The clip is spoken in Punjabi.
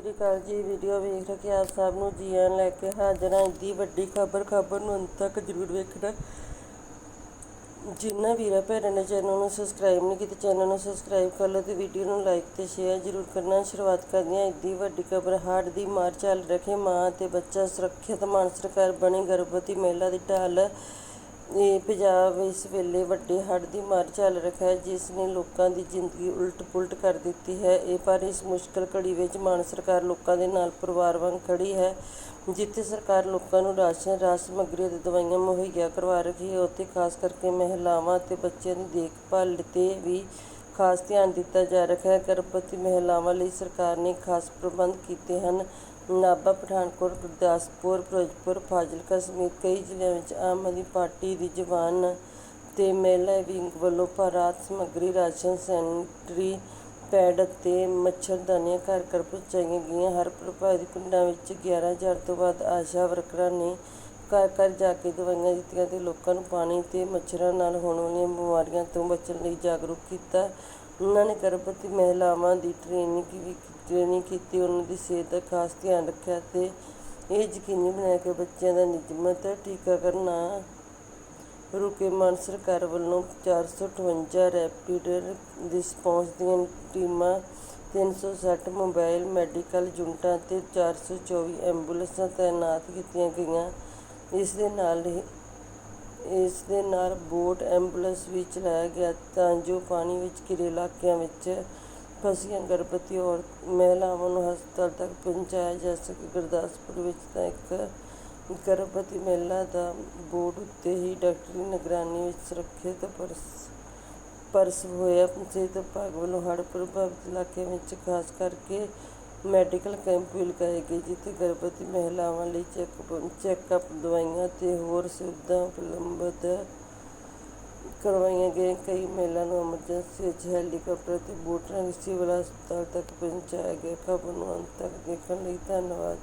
ਸ੍ਰੀ ਅਕਾਲ ਜੀ ਵੀਡੀਓ ਵੇਖ ਰਹੇ ਆਪ ਸਭ ਨੂੰ ਜੀ ਆਇਆਂ ਲੈ ਕੇ ਹਾਜ਼ਰ ਹਾਂ। ਇੰਦੀ ਵੱਡੀ ਖਬਰ ਖਬਰ ਨੂੰ ਅੰਤ ਤੱਕ ਜ਼ਰੂਰ ਵੇਖਣਾ। ਜਿਨ੍ਹਾਂ ਵੀਰਾਂ ਭੈਣਾਂ ਨੇ ਚੈਨਲ ਨੂੰ ਸਬਸਕ੍ਰਾਈਬ ਨਹੀਂ ਕੀਤਾ, ਚੈਨਲ ਨੂੰ ਸਬਸਕ੍ਰਾਈਬ ਕਰ ਲਓ ਤੇ ਵੀਡੀਓ ਨੂੰ ਲਾਈਕ ਤੇ ਸ਼ੇਅਰ ਜ਼ਰੂਰ ਕਰਨਾ। ਸ਼ੁਰੂਆਤ ਕਰਦੀ ਹਾਂ। ਇੰਦੀ ਵੱਡੀ ਖਬਰ ਹਾਰਟ ਦੀ ਮਾਰ ਚੱਲ ਰੱਖੇ। ਮਾਂ ਤੇ ਬੱਚਾ ਸੁਰੱਖਿਅਤ ਮਾਨ ਸਰਕਾਰ ਬਣੀ ਗਰਭਵਤੀ ਮਹਿਲਾ ਦੀ ਢਾਲ ਇਹ ਪੰਜਾਬ ਇਸ ਵੇਲੇ ਵੱਡੇ ਹੜ੍ਹ ਦੀ ਮਾਰ ਝੱਲ ਰਿਹਾ ਹੈ, ਜਿਸ ਨੇ ਲੋਕਾਂ ਦੀ ਜ਼ਿੰਦਗੀ ਉਲਟ-ਪੁਲਟ ਕਰ ਦਿੱਤੀ ਹੈ। ਇਹ ਪਰ ਇਸ ਮੁਸ਼ਕਲ ਘੜੀ ਵਿੱਚ ਮਾਨ ਸਰਕਾਰ ਲੋਕਾਂ ਦੇ ਨਾਲ ਪਰਿਵਾਰ ਵਾਂਗ ਖੜ੍ਹੀ ਹੈ, ਜਿੱਥੇ ਸਰਕਾਰ ਲੋਕਾਂ ਨੂੰ ਰਾਸ਼ਨ, ਰਾਜ ਸਮੱਗਰੀ ਅਤੇ ਦਵਾਈਆਂ ਮੁਹੱਈਆ ਕਰਵਾ ਰਹੀ ਹੈ। ਉੱਥੇ ਖਾਸ ਕਰਕੇ ਮਹਿਲਾਵਾਂ ਅਤੇ ਬੱਚਿਆਂ ਦੀ ਦੇਖਭਾਲ ਤੇ ਵੀ ਖਾਸ ਧਿਆਨ ਦਿੱਤਾ ਜਾ ਰਿਹਾ ਹੈ। ਗਰਭਵਤੀ ਮਹਿਲਾਵਾਂ ਲਈ ਸਰਕਾਰ ਨੇ ਖਾਸ ਪ੍ਰਬੰਧ ਕੀਤੇ ਹਨ। ਨਾਭਾ, ਪਠਾਨਕੋਟ, ਗੁਰਦਾਸਪੁਰ, ਫਿਰੋਜ਼ਪੁਰ, ਫਾਜ਼ਿਲਕਾ ਸਮੇਤ ਕਈ ਜ਼ਿਲ੍ਹਿਆਂ ਵਿੱਚ ਆਮ ਆਦਮੀ ਪਾਰਟੀ ਦੀ ਜਵਾਨ ਅਤੇ ਮਹਿਲਾ ਵਿੰਗ ਵੱਲੋਂ ਰਾਹਤ ਸਮੱਗਰੀ ਰਾਸ਼ਨ ਸੈਨੇਟਰੀ ਪੈਡ ਅਤੇ ਮੱਛਰਦਾਨੀਆਂ ਘਰ ਘਰ ਪਹੁੰਚਾਈਆਂ ਗਈਆਂ। ਹਰ ਪ੍ਰਭਾਵਿਤ ਪਿੰਡਾਂ ਵਿੱਚ 11000 ਤੋਂ ਵੱਧ ਆਸ਼ਾ ਵਰਕਰਾਂ ਨੇ ਘਰ ਘਰ ਜਾ ਕੇ ਦਵਾਈਆਂ ਦਿੱਤੀਆਂ ਅਤੇ ਲੋਕਾਂ ਨੂੰ ਪਾਣੀ ਅਤੇ ਮੱਛਰਾਂ ਨਾਲ ਹੋਣ ਵਾਲੀਆਂ ਬਿਮਾਰੀਆਂ ਤੋਂ ਬਚਣ ਲਈ ਜਾਗਰੂਕ ਕੀਤਾ। ਉਹਨਾਂ ਨੇ ਗਰਭਵਤੀ ਮਹਿਲਾਵਾਂ ਦੀ ਟ੍ਰੇਨਿੰਗ ਵੀ ਟ੍ਰੇਨਿੰਗ ਕੀਤੀ, ਉਹਨਾਂ ਦੀ ਸਿਹਤ ਦਾ ਖਾਸ ਧਿਆਨ ਰੱਖਿਆ ਅਤੇ ਇਹ ਯਕੀਨੀ ਬਣਾਇਆ ਕਿ ਬੱਚਿਆਂ ਦਾ ਨਿਯਮਤ ਟੀਕਾਕਰਨ ਨਾ ਰੁਕੇ। ਮਾਨ ਸਰਕਾਰ ਵੱਲੋਂ 458 ਰੈਪਿਡ ਰਿਸਪੌਂਸ ਦੀਆਂ ਟੀਮਾਂ 360 ਮੋਬਾਈਲ ਮੈਡੀਕਲ ਯੂਨਿਟਾਂ ਤੇ 424 ਐਂਬੂਲੈਂਸਾਂ ਤਾਇਨਾਤ ਕੀਤੀਆਂ ਗਈਆਂ। ਇਸ ਦੇ ਨਾਲ ਹੀ ਇਸ ਦੇ ਨਾਲ ਬੋਟ ਐਂਬੂਲੈਂਸ ਵੀ ਚਲਾਇਆ ਗਿਆ ਤਾਂ ਜੋ ਪਾਣੀ ਵਿੱਚ ਘਿਰੇ ਇਲਾਕਿਆਂ ਵਿੱਚ ਫਸੀਆਂ, ਗਰਭਵਤੀ ਔਰਤ ਮਹਿਲਾਵਾਂ ਨੂੰ ਹਸਪਤਾਲ ਤੱਕ ਪਹੁੰਚਾਇਆ ਜਾ ਸਕੇ। ਗੁਰਦਾਸਪੁਰ ਵਿੱਚ ਤਾਂ ਇੱਕ ਗਰਭਵਤੀ ਮਹਿਲਾ ਦਾ ਬੋਟ ਉੱਤੇ ਹੀ ਡਾਕਟਰੀ ਨਿਗਰਾਨੀ ਵਿੱਚ ਸੁਰੱਖਿਅਤ ਪਰਸ ਪਰਸ ਹੋਇਆ। ਸਿਹਤ ਵਿਭਾਗ ਵੱਲੋਂ ਹੜ੍ਹ ਪ੍ਰਭਾਵਿਤ ਇਲਾਕਿਆਂ ਵਿੱਚ, ਖਾਸ ਕਰਕੇ ਮੈਡੀਕਲ ਕੈਂਪ ਵੀ ਲਗਾਏ ਗਏ, ਜਿੱਥੇ ਗਰਭਵਤੀ ਮਹਿਲਾਵਾਂ ਲਈ ਚੈੱਕਅਪ ਚੈੱਕਅਪ ਦਵਾਈਆਂ ਅਤੇ ਹੋਰ ਸੁਵਿਧਾ ਉਪਲਬਧ ਕਰਵਾਈਆਂ ਗਈਆਂ। ਕਈ ਮਹਿਲਾ ਨੂੰ ਐਮਰਜੈਂਸੀ ਵਿੱਚ ਹੈਲੀਕਾਪਟਰ ਅਤੇ ਬੋਟ ਰਾਹੀਂ ਸਿਵਲ ਹਸਪਤਾਲ ਤੱਕ ਪਹੁੰਚਾਇਆ ਗਿਆ। ਖਬਰ ਨੂੰ ਅੰਤ ਤੱਕ ਦੇਖਣ ਲਈ ਧੰਨਵਾਦ।